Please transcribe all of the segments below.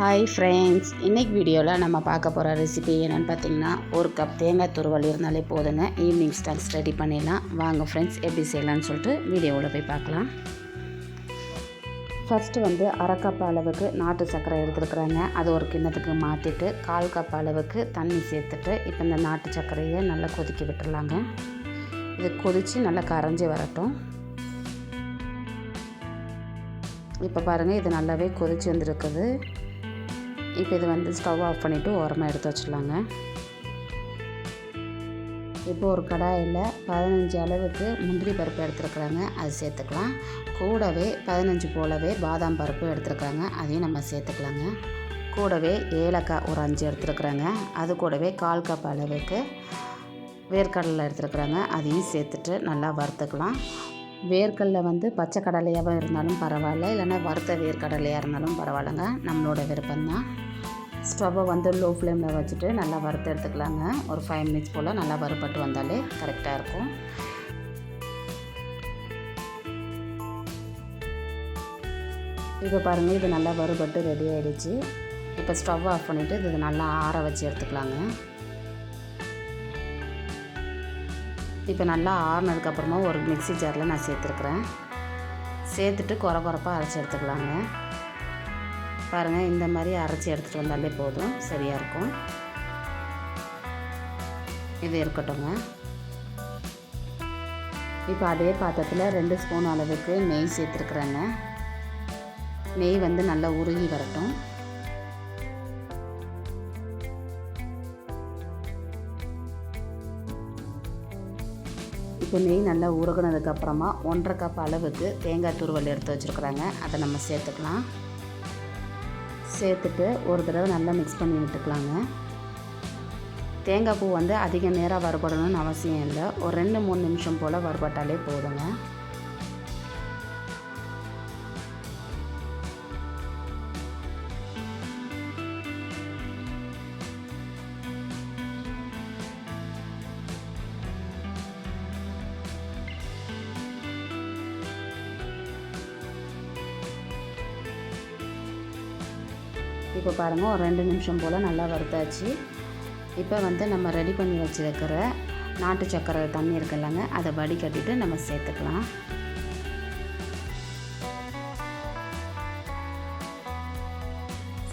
Hi friends இன்றைக்கி வீடியோவில் நம்ம பார்க்க போகிற ரெசிபி என்னென்னு பார்த்தீங்கன்னா ஒரு கப் தேங்காய் துருவல் இருந்தாலே போதுங்க. ஈவினிங் ஸ்நாக்ஸ் ரெடி பண்ணிடலாம். வாங்க ஃப்ரெண்ட்ஸ் எப்படி செய்யலாம்னு சொல்லிட்டு வீடியோவில் போய் பார்க்கலாம். ஃபஸ்ட்டு வந்து அரை கப் அளவுக்கு நாட்டு சர்க்கரை எடுத்துருக்குறாங்க. அது ஒரு கிண்ணத்துக்கு மாற்றிட்டு கால் கப் அளவுக்கு தண்ணி சேர்த்துட்டு இப்போ இந்த நாட்டு சர்க்கரையை நல்லா கொதிக்க விட்டுடலாங்க. இது கொதித்து நல்லா கரைஞ்சி வரட்டும். இப்போ பாருங்கள் இது நல்லாவே கொதிச்சு வந்துருக்குது. இப்போ இது வந்து ஸ்டவ் ஆஃப் பண்ணிவிட்டு ஓரமாக எடுத்து வச்சிடலாங்க. இப்போ ஒரு கடாயில் பதினஞ்சு அளவுக்கு முந்திரி பருப்பு எடுத்துருக்குறாங்க. அது சேர்த்துக்கலாம். கூடவே பதினஞ்சு போலவே பாதாம் பருப்பு எடுத்துருக்குறாங்க. அதையும் நம்ம சேர்த்துக்கலாங்க. கூடவே ஏலக்காய் ஒரு அஞ்சு எடுத்துருக்குறாங்க. அது கூடவே கால் கப் அளவுக்கு வேர்க்கடலை எடுத்துருக்குறாங்க. அதையும் சேர்த்துட்டு நல்லா வறுத்துக்கலாம். வேர்க்கடல வந்து பச்சை கடலையாகவும் இருந்தாலும் பரவாயில்ல. இல்லைன்னா வறுத்த வேர்க்கடலையாக இருந்தாலும் பரவாயில்லைங்க. நம்மளோட விருப்பம்தான். ஸ்டவ்வை வந்து லோ ஃப்ளேமில் வச்சுட்டு நல்லா வறுத்து எடுத்துக்கலாங்க. ஒரு ஃபைவ் மினிட்ஸ் போல் நல்லா வறுபட்டு வந்தாலே கரெக்டாக இருக்கும். இப்போ பாருங்கள் இது நல்லா வறுபட்டு ரெடி ஆகிடுச்சு இப்போ ஸ்டவ் ஆஃப் பண்ணிவிட்டு இது நல்லா ஆற வச்சு எடுத்துக்கலாங்க. இப்போ நல்லா ஆறினதுக்கப்புறமா ஒரு மிக்சி ஜாரில் நான் சேர்த்துருக்குறேன். சேர்த்துட்டு குறை குறப்பாக அரைச்சி எடுத்துக்கலாங்க. பாருங்கள் இந்த மாதிரி அரைச்சி எடுத்துகிட்டு வந்தாலே போதும். சரியாக இருக்கும். இது இருக்கட்டுங்க இப்போ அதே பாத்திரத்தில் ரெண்டு ஸ்பூன் அளவுக்கு நெய் சேர்த்துருக்குறேங்க. நெய் வந்து நல்லா உருகி வரட்டும். இப்போ நெய் நல்லா உருகினதுக்கப்புறமா ஒன்றரை கப் அளவுக்கு தேங்காய் துருவல் எடுத்து வச்சுருக்குறாங்க. அதை நம்ம சேர்த்துக்கலாம். சேர்த்துட்டு ஒரு தடவை நல்லா மிக்ஸ் பண்ணி விட்டுக்கலாங்க. தேங்காய் பூ வந்து அதிக நேரம் வறுபடணும்னு அவசியம் இல்லை. ஒரு ரெண்டு மூணு நிமிஷம் போல் வறுபட்டாலே போதுங்க. இப்போ பாருங்கள் ஒரு ரெண்டு நிமிஷம் போல் நல்லா வறுத்தாச்சு. இப்போ வந்து நம்ம ரெடி பண்ணி வச்சுருக்கிற நாட்டு சக்கரை தண்ணி இருக்குல்லங்க அதை வடிகட்டிட்டு நம்ம சேர்த்துக்கலாம்.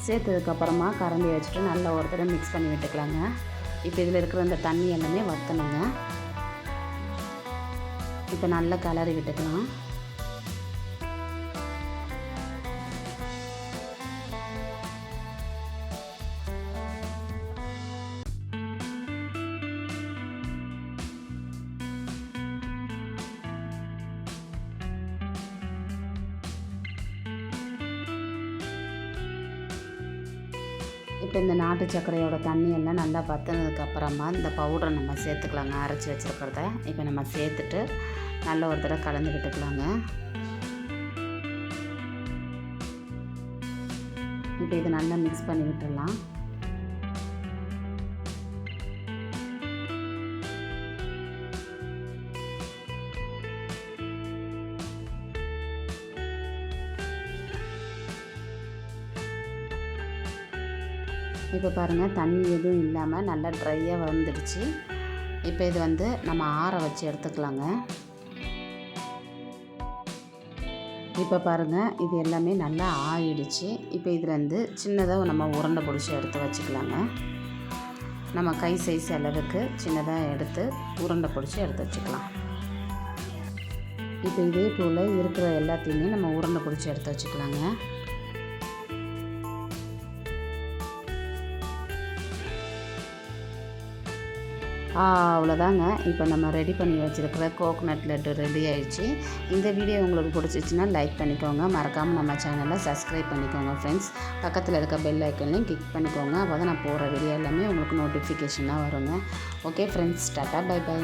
சேர்த்ததுக்கப்புறமா கரண்டி வச்சுட்டு நல்லா ஒரு தடவை மிக்ஸ் பண்ணி விட்டுக்கலாங்க. இப்போ இதில் இருக்கிற அந்த தண்ணி எல்லாமே வற்றணுங்க இப்போ நல்லா கலரி விட்டுக்கலாம். இப்போ இந்த நாட்டு சர்க்கரையோட தண்ணியெல்லாம் நல்லா பற்றினதுக்கப்புறமா இந்த பவுடரை நம்ம சேர்த்துக்கலாங்க. அரைச்சி வச்சுருக்கிறத. இப்போ நம்ம சேர்த்துட்டு நல்ல ஒரு தடவை கலந்து விட்டுக்கலாங்க. இப்போ இதை நல்லா மிக்ஸ் பண்ணி விட்டுடலாம். இப்போ பாருங்கள் தண்ணி எதுவும் இல்லாமல் நல்லா ட்ரையாக வந்துடுச்சு இப்போ இது வந்து நம்ம ஆற வச்சு எடுத்துக்கலாங்க. இப்போ பாருங்கள் இது எல்லாமே நல்லா ஆயிடுச்சு. இப்போ இதுலேருந்து சின்னதாக நம்ம உருண்டை பிடிச்சி எடுத்து வச்சுக்கலாங்க. நம்ம கை சைஸ் அளவுக்கு சின்னதாக எடுத்து உருண்டை பிடிச்சி எடுத்து வச்சுக்கலாம். இப்போ இதே போல் இருக்கிற எல்லாத்தையுமே நம்ம உருண்டை பிடிச்சி எடுத்து வச்சுக்கலாங்க. அவ்வளோதாங்க. இப்போ நம்ம ரெடி பண்ணி வச்சுருக்கிற கோகோனட் லட்டு ரெடி ஆயிடுச்சு. இந்த வீடியோ உங்களுக்கு பிடிச்சிச்சின்னா லைக் பண்ணிக்கோங்க. மறக்காமல் நம்ம சேனலை சப்ஸ்கிரைப் பண்ணிக்கோங்க ஃப்ரெண்ட்ஸ் பக்கத்தில் இருக்க பெல் ஐக்கன்லையும் கிளிக் பண்ணிக்கோங்க. அப்போ தான் நான் போகிற வீடியோ எல்லாமே உங்களுக்கு நோட்டிஃபிகேஷனாக வருங்க. Okay friends tata bye bye